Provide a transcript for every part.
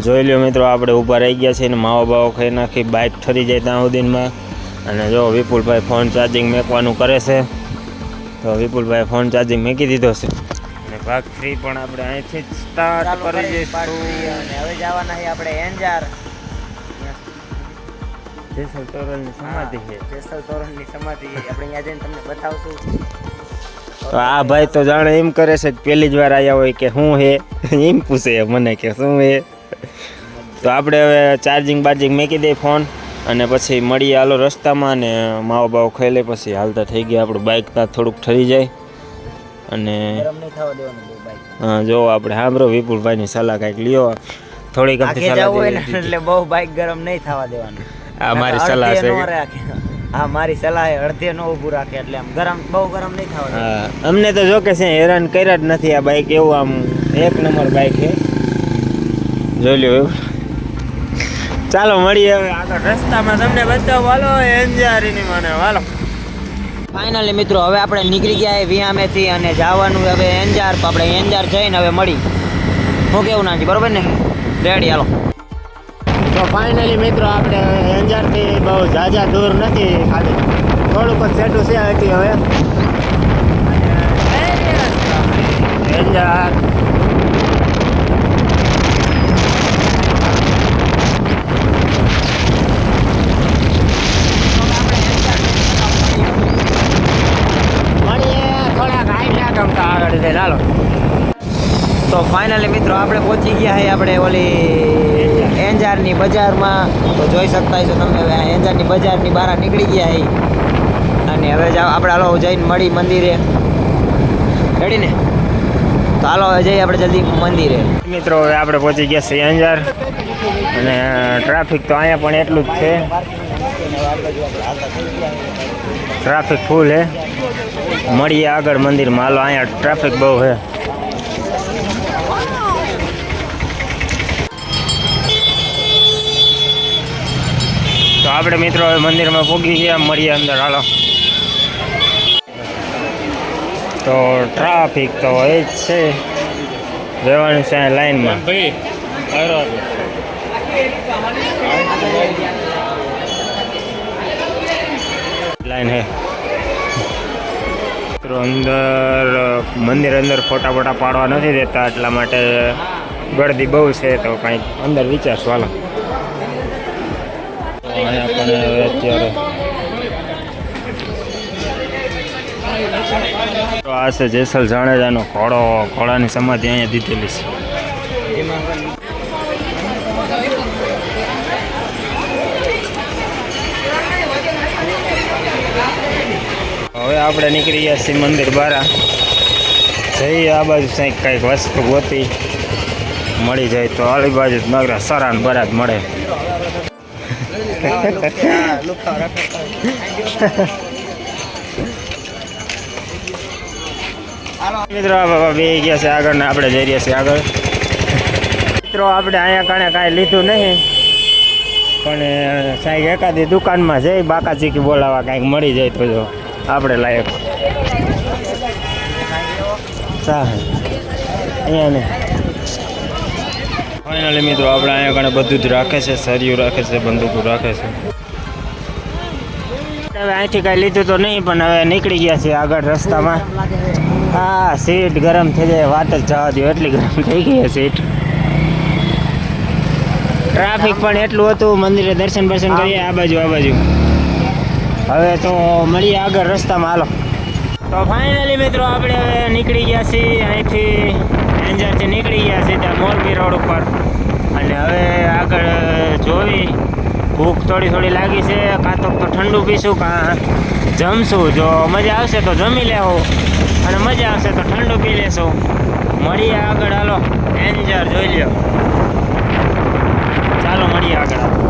તો જોઈ લો મિત્રો આપણે ઊભા રહી ગયા છે ને માવો બાવો ખાઈ નાખી બાઇક ઠરી જાય ત્યાં સુધીમાં. અને જો વિપુલભાઈ ફોન ચાર્જિંગ મેકવાનું કરે છે તો વિપુલભાઈ ફોન ચાર્જિંગ મૂકી દીધો છે. અને ભાગ થ્રી પણ આપણે અહીંથી જ સ્ટાર્ટ કરી દઈશું. હવે જવાના છે આપણે એન્જાર. જેસલ તોરલની સમાધિ છે. જેસલ તોરણની સમાધિ આપણે અહીંયા જઈને તમને બતાવશું. તો આ ભાઈ તો જાણે એમ કરે છે કે પહેલી જ વાર આવ્યા હોય કે શું હે? એમ પૂછે મને કે શું હે? તો આપણે હવે ચાર્જિંગ બાર્જિંગ મૂકી દઈએ ફોન અને પછી મળીએ હાલો રસ્તામાં અને માવો બાવો ખાઈ લે પછી હાલતા થઈ ગયા આપણું બાઇક ત્યાં થોડુંક ઠરી જાય. અને હા જો આપણે સાંભળો વિપુલભાઈની સલાહ કાંઈક લ્યો. થોડીક અમથી સલાહ એટલે બહુ બાઈક ગરમ નહીં થવા દેવાનું. આ મારી સલાહ છે હા મારી સલાહ એ અડધે નો ઊભું રાખે એટલે આમ ગરમ બહુ ગરમ નહીં થવા અમને તો જો કે છે હેરાન કર્યા જ નથી આ બાઇક એવું આમ એક નંબર બાઇક છે. જોઈ લ્યો ચાલો મળીએ હવે આગળ. રસ્તામાં તમને બતાવો. હાલો એન્જારીની મને. હાલો. ફાઇનલી મિત્રો હવે આપણે નીકળી ગયા વિયામેથી અને જવાનું હવે એન્જાર તો આપણે એન્જાર જઈને હવે મળી. હું કેવું નાજી બરોબર ને? રેડી હાલો. તો ફાઇનલી મિત્રો આપણે એન્જારથી બહુ ઝાઝા દૂર નથી ખાલી. થોડુંક જ સેટું છે હતી હવે. એન્જાર મળીએ થોડાક હાઈટ આગળ હાલો. તો ફાઇનલી મિત્રો આપણે પહોંચી ગયા છે આપણે ઓલી એન્જારની બજારમાં. તો જોઈ શકતા છો તમે એન્જારની બજારની બહાર નીકળી ગયા છે અને હવે આપણે હાલો જઈને મળી મંદિરે. રેડી ને તો હાલો જઈએ આપણે જલ્દી મંદિરે. મિત્રો હવે આપણે પહોંચી ગયા છીએ અંજાર અને ટ્રાફિક તો અહીંયા પણ એટલું જ છે. ટ્રાફિક ફૂલ છે મળીએ આગળ મંદિરમાં હાલો અહીંયા ટ્રાફિક બહુ છે તો આપણે મિત્રો હવે મંદિરમાં પૂગી ગયા મળીએ અંદર હાલો તો ટ્રાફિક તો એ જ છે રહેવાનું છે અહીંયા લાઈનમાં લાઈન હે. મિત્રો, અંદર, મંદિર અંદર ફોટા ફોટા પાડવા નથી દેતા, એટલા માટે ગળદી બહુ છે, તો કાંઈક અંદર વિચારશું, હાલો. અહીંયા પણ અત્યારે આ છે જેસલ જાણેજાનો ઘોડો, ઘોડાની સમાધિ અહીંયા દીધેલી છે. આપણે નીકળી ગયા છીએ મંદિર બારા. જઈએ આ બાજુ કંઈક કંઈક વસ્તુ ગોતી. મળી જાય તો આલી બાજુ નગરા સરાન બરાત મળે. મિત્રો બે ગયા છે આગળ ને આપણે જઈ રહ્યા છીએ આગળ. મિત્રો, આપણે અહીંયા કાણે કાંઈ લીધું નહીં. પણ સાહેબ એકાદી દુકાનમાં જઈ બાકા ચીકી બોલાવા કાંઈક મળી જાય તો જો. આપણે લાયક. અહીંયા ને. ફાઇનલી મિત્રો આપણે અહીંયા કણે બધું જ રાખે છે સરિયું રાખે છે બંદૂકો રાખે છે. હવે અહીંથી કાંઈ લીધું તો નહીં પણ હવે નીકળી ગયા છે આગળ રસ્તામાં. હા સીટ ગરમ થઈ જાય વાત જ જવા દો એટલી ગરમ થઈ ગઈ સીટ. ટ્રાફિક પણ એટલું હતું મંદિરે દર્શન બર્શન કરીએ આ બાજુ આ બાજુ. હવે તો મળીએ આગળ રસ્તામાં, હાલો. તો ફાઇનલી મિત્રો આપણે હવે નીકળી ગયા છીએ, અહીંથી એન્જરથી નીકળી ગયા સીધા મોરબી રોડ ઉપર. અને હવે આગળ જોવી ભૂખ થોડી થોડી લાગી છે, કાં તો ઠંડુ પીશું, કાં જમશું. જો મજા આવશે તો જમી લેવું, અને મજા આવશે તો ઠંડુ પી લેશું. મળીએ આગળ, હાલો. એન્જર, જોઈ લ્યો. ચાલો, મળીએ આગળ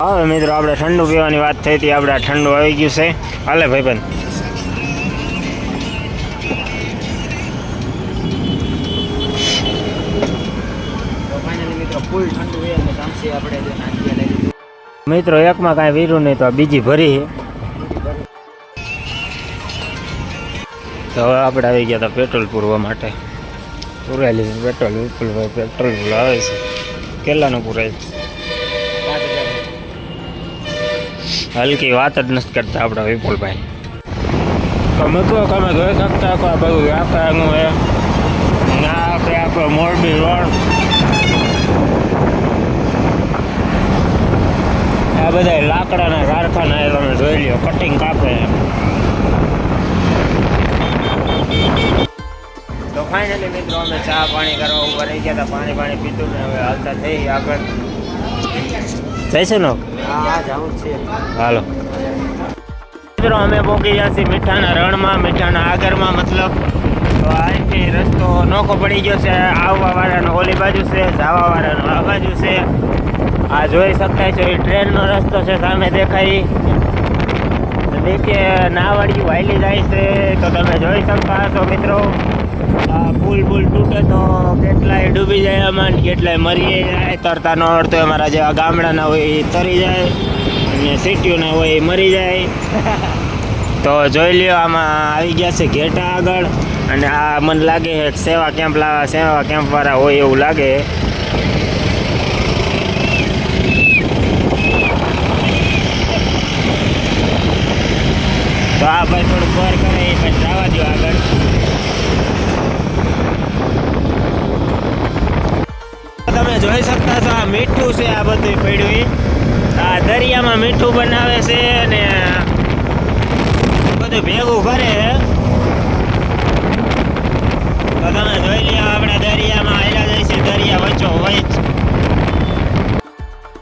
હવે મિત્રો, આપણે ઠંડુ પીવાની વાત થઈ હતી, આપણે ઠંડુ આવી ગયું છે. હાલે ભાઈબંધ. તો મિત્રો છે એકમાં કાંઈ વીરું નહીં, તો આ બીજી ભરી છે. તો હવે આપણે આવી ગયા હતા પેટ્રોલ પૂરવા માટે. પૂરાઈ લીધું પેટ્રોલ, વિપુલભાઈ, પેટ્રોલ આવે છે. કેટલાનું પૂરાય? પાંચ હલકી વાત જ નથી કરતા આપણા વિપુલભાઈ. તો મિત્રો તમે જોઈ શકતા આ બધું વ્યાપારનું એ. ના આપણે આપણો મોરબી રોડ. આ બધા લાકડાના કારખાના એ તમે જોઈ લ્યો કટિંગ કાપે. તો ફાઇનલી મિત્રો અમે ચા પાણી કરવા ઉપર રહી ગયા હતા પાણી પાણી પીધું ને હવે હાલતા થઈ આગળ. જઈશું ને? હાલો. મિત્રો, અમે પહોંચી ગયા છીએ મીઠાના રણમાં, મીઠાના આગળમાં મતલબ, તો અહીંથી રસ્તો નોખો પડી ગયો છે. આવવા વાળાનો ઓલી બાજુ છે જવા વાળાનો આ બાજુ છે. આ જોઈ શકાય છે, એ ટ્રેનનો રસ્તો છે, સામે દેખાય. નીચે નાવાડી વાયલી જાય છે, તો તમે જોઈ શકતા હશો મિત્રો. પુલ પુલ તૂટે તો કેટલાય ડૂબી જાય અમાન કેટલાય મરી જાય. તરતા ન અડતો અમારા જેવા ગામડાના હોય એ તરી જાય અને સિટીઓના હોય એ મરી જાય. તો જોઈ લ્યો આમાં આવી ગયા છે ઘેટા આગળ અને આ મને લાગે છે સેવા કેમ્પ લાવા સેવા કેમ્પ વાળા હોય એવું લાગે. તો આ ભાઈ થોડું પર કરે એ પછી જવા દો આગળ. તમે જોઈ શકતા છો આ મીઠું છે, આ બધું પડ્યું આ દરિયામાં મીઠું બનાવે છે અને બધું ભેગું કરે તો તમે જોઈ લ્યો, આપણે દરિયામાં આવેલા જાય છે, દરિયા વચ્ચો વચ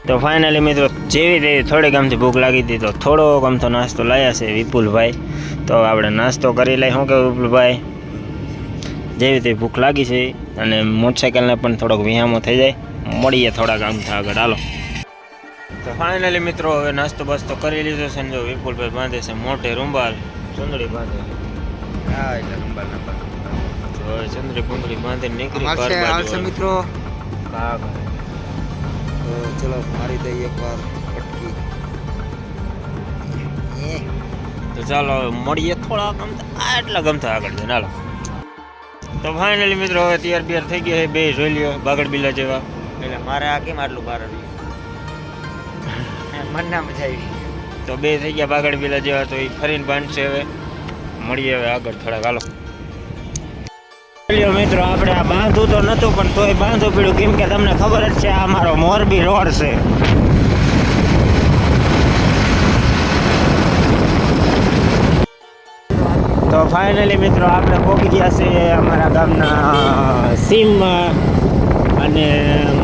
તો ફાઇનલી મિત્રો, જેવી તેવી થોડીક આમથી ભૂખ લાગી હતી, તો થોડોક આમ તો નાસ્તો લાયા છે વિપુલભાઈ. તો આપણે નાસ્તો કરી લઈ શું કે વિપુલભાઈ? જેવી તેવી ભૂખ લાગી છે અને મોટરસાઇકલને પણ થોડોક વિહામો થઈ જાય મળીએ થોડાક આમ થાય આગળ. હાલો. તો ફાઇનલી મિત્રો હવે નાસ્તો બાસ્તો કરી લીધો છે ને જો વિપુલભાઈ બાંધે છે મોટે રૂંબાલ ચુંદડી બાંધે. હા એટલે નંબર નંબર તો હવે ચંદ્રી પુંદડી બાંધીને નીકળી હાલશે ઘર હાલશે બાજુ મિત્રો. હા ઘરે. તો ચલો મારી દઈએ એકવાર પટકી એ તો ચાલો હવે મળીએ થોડા ગમતા આટલા ગમતા આગળ જઈને. હાલો. તો ફાઇનલી મિત્રો હવે તૈયાર બિયાર થઈ ગયા બે જોઈ લ્યો બાગડ બિલા જેવા. એટલે મારે આ કેમ આટલું બહાર મન ના મજા આવી. તો બે થઈ ગયા બાગડ બિલા જેવા તો એ ફરીને બાંધશે હવે. મળીએ હવે આગળ થોડાક. હાલો. મિત્રો આપણે આ બાંધવું તો નહોતું પણ તોય બાંધવું પડ્યું. કેમ કે તમને ખબર જ છે આ મારો મોરબી રોડ છે. તો ફાઇનલી મિત્રો આપણે પહોંચી ગયા છીએ અમારા ગામના સીમમાં. અને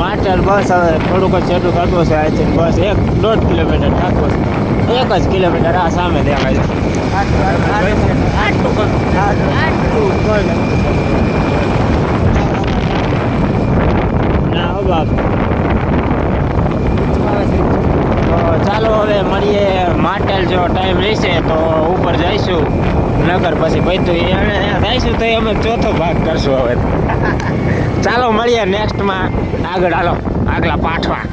માટર બસ હવે થોડુંક જ છેટું થતું છે આઈ થિંક બસ એક દોઢ કિલોમીટર થતું છે એક જ કિલોમીટર આ સામે દેખાય છે. ના બાપ તો ચાલો હવે મળીએ માટેલ જો ટાઈમ રહેશે તો ઉપર જઈશું. નગર પછી બધું એને જઈશું તો અમે ચોથો ભાગ કરશું હવે. ચાલો મળીએ નેક્સ્ટમાં. આગળ હાલો, આગલા પાઠવા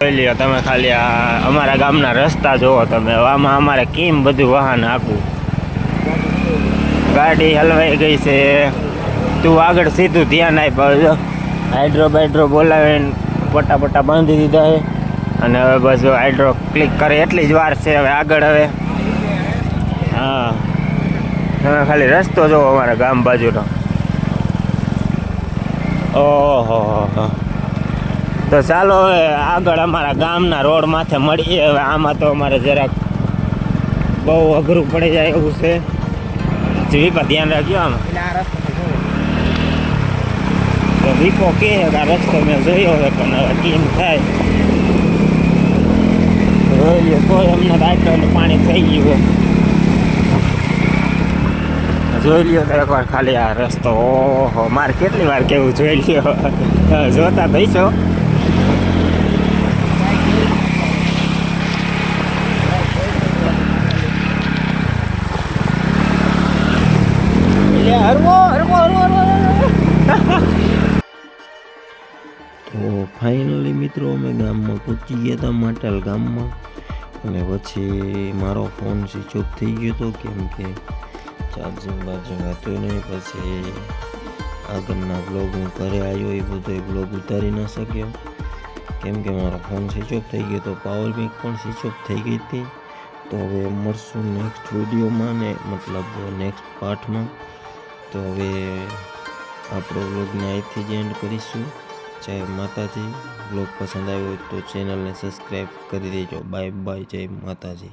જોઈ લ્યો, તમે ખાલી આ અમારા ગામના રસ્તા જુઓ તમે. આમાં અમારે કેમ બધું વાહન આપવું ગાડી હલવાઈ ગઈ છે. તું આગળ સીધું ધ્યાન આપ્યો હાઇડ્રો બાઇડ્રો બોલાવીને પટા પટા બાંધી દીધા છે. અને હવે બસ હાઇડ્રો ક્લિક કરે એટલી જ વાર છે હવે આગળ હવે. હા. તમે ખાલી રસ્તો જોવો અમારા ગામ બાજુનો. ઓહો તો ચાલો હવે આગળ અમારા ગામના રોડ માથે મળીએ. હવે આમાં તો અમારે જરાક બહુ અઘરું પડી જાય એવું છે. વિપા ધ્યાન રાખજો આમાં. એટલે રસ્તો તો વિપો કે રસ્તો મેં જોયો હવે પણ હવે કેમ થાય. જોઈ લ્યો કોઈ અમને આટલું પાણી થઈ ગયું જોઈ લ્યો તો એકવાર ખાલી આ રસ્તો. ઓહો મારે કેટલી વાર કેવું જોઈ લ્યો જોતા થઈશો એટલે હરવો હરવો હરવો હરવો તો ફાઇનલી મિત્રો અમે ગામમાં પહોંચી ગયા હતા માટેલ ગામમાં. અને પછી મારો ફોન સ્વિચ ઓફ થઈ ગયો હતો, કેમ કે ચાર્જિંગ બાર્જિંગ હતું નહીં, પછી આગળના બ્લોગ હું ઘરે આવ્યો, એ બધો બ્લોગ ઉતારી ન શક્યો. કેમ કે મારો ફોન સ્વિચ ઓફ થઈ ગયો તો પાવર બેંક પણ સ્વિચ ઓફ થઈ ગઈ હતી. તો હવે મળશું નેક્સ્ટ વિડીયોમાં ને મતલબ નેક્સ્ટ પાર્ટમાં તો હવે આપણો બ્લોગને અહીંથી જ એન્ડ કરીશું. જય માતાજી. બ્લોગ પસંદ આવ્યો હોય તો ચેનલને સબસ્ક્રાઈબ કરી દેજો. બાય બાય, જય માતાજી.